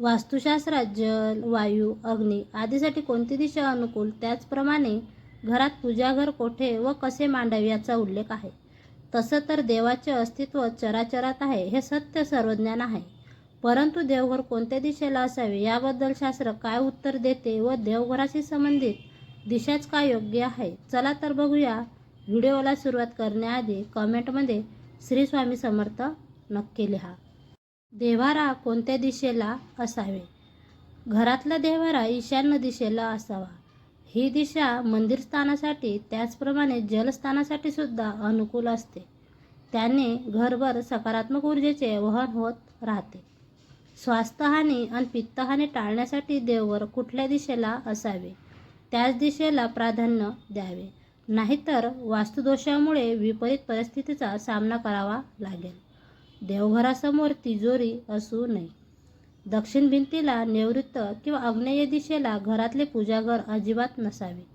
वास्तुशास्त्रात जल वायू अग्नी आदीसाठी कोणती दिशा अनुकूल? त्याचप्रमाणे घरात पूजाघर कोठे व कसे मांडावे याचा उल्लेख आहे. तसं तर देवाचे अस्तित्व चराचरात आहे हे सत्य सर्वज्ञान आहे. परंतु देवघर कोणत्या दिशेला असावे याबद्दल शास्त्र काय उत्तर देते व देवघराशी संबंधित दिशाच काय योग्य आहे? चला तर बघूया व्हिडिओला सुरुवात करण्याआधी कमेंटमध्ये श्री स्वामी समर्थ नक्की लिहा. देव्हारा कोणत्या दिशेला असावे? घरातला देव्हारा ईशान्य दिशेला असावा. ही दिशा मंदिर स्थानासाठी त्याचप्रमाणे जलस्थानासाठी सुद्धा अनुकूल असते. त्याने घरभर सकारात्मक ऊर्जेचे वहन होत राहते. स्वास्थ्यहानी आणि पित्तहानी टाळण्यासाठी देवर कुठल्या दिशेला असावे? त्याच दिशेला प्राधान्य द्यावे. नाहीतर वास्तुदोषामुळे विपरीत परिस्थितीचा सामना करावा लागेल. देवघरासमोर तिजोरी असू नये. दक्षिण भिंतीला निवृत्त किंवा आग्नेय दिशेला घरातले पूजाघर अजिबात नसावे.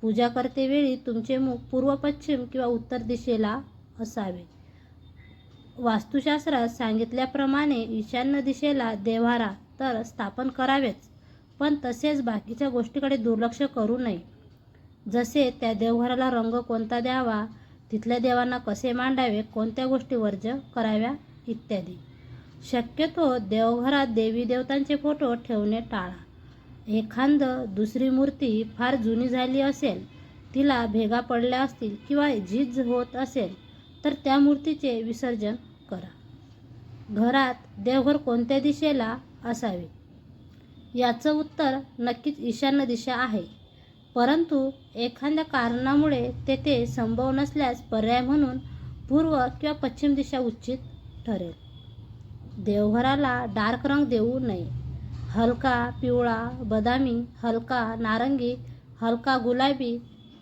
पूजा करतेवेळी तुमचे मुख पूर्व पश्चिम किंवा उत्तर दिशेला असावे. वास्तुशास्त्रात सांगितल्याप्रमाणे ईशान्य दिशेला देव्हारा तर स्थापन करावेच पण तसेच बाकीच्या गोष्टीकडे दुर्लक्ष करू नये. जसे त्या देवघराला रंग कोणता द्यावा तिथल्या देवांना कसे मांडावे कोणत्या गोष्टी वर्ज कराव्या इत्यादी. शक्यतो देवघरात देवी देवतांचे फोटो ठेवणे टाळा. एखाद दुसरी मूर्ती फार जुनी झाली असेल तिला भेगा पडल्या असतील किंवा झीज होत असेल तर त्या मूर्तीचे विसर्जन करा. घरात देवघर कोणत्या दिशेला असावे? याचं उत्तर नक्कीच ईशान्य दिशा आहे. परंतु एखाद्या कारणामुळे तेथे संभव नसल्यास पर्याय म्हणून पूर्व किंवा पश्चिम दिशा उचित ठरेल. देवघराला डार्क रंग देऊ नये. हलका पिवळा बदामी हलका नारंगी हलका गुलाबी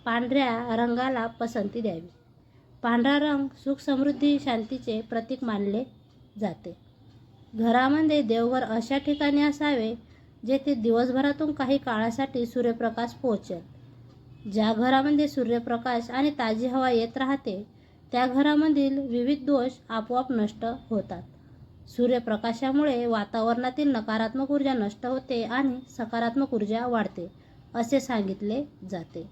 पांढऱ्या रंगाला पसंती द्यावी. पांढरा रंग सुख समृद्धी शांतीचे प्रतीक मानले जाते. घरामध्ये देवघर अशा ठिकाणी असावे जेथे दिवसभरातून काही काळासाठी सूर्यप्रकाश पोहोचेल. ज्या घरामध्ये सूर्यप्रकाश आणि ताजी हवा येत राहते त्या घरामधील विविध दोष आपोआप नष्ट होतात. सूर्यप्रकाशामुळे वातावरणातील नकारात्मक ऊर्जा नष्ट होते आणि सकारात्मक ऊर्जा वाढते असे सांगितले जाते.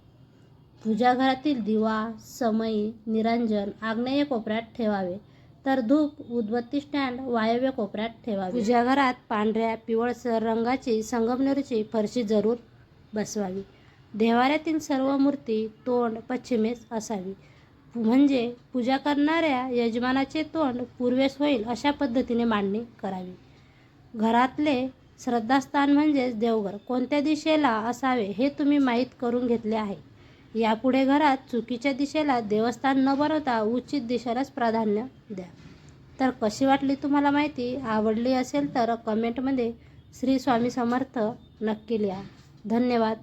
पूजाघरातील दिवा समई निरंजन आग्नेय कोपऱ्यात ठेवावे. तर धूप उदबत्ती स्टँड वायव्य कोपऱ्यात ठेवावे. घरात पांढऱ्या पिवळसर रंगाची संगमनेरची फरशी जरूर बसवावी. देवाऱ्यातील सर्व मूर्ती तोंड पश्चिमेस असावी. म्हणजे पूजा करणाऱ्या यजमानाचे तोंड पूर्वेस होईल अशा पद्धतीने मांडणी करावी. घरातले श्रद्धास्थान म्हणजेच देवघर कोणत्या दिशेला असावे हे तुम्ही माहीत करून घेतले आहे. यापुढे घरात चुकीच्या दिशेला देवस्थान न बनवता उचित दिशेलाच प्राधान्य द्या. तर कशी वाटली तुम्हाला माहिती? आवडली असेल तर कमेंटमध्ये श्री स्वामी समर्थ नक्की लिहा. धन्यवाद.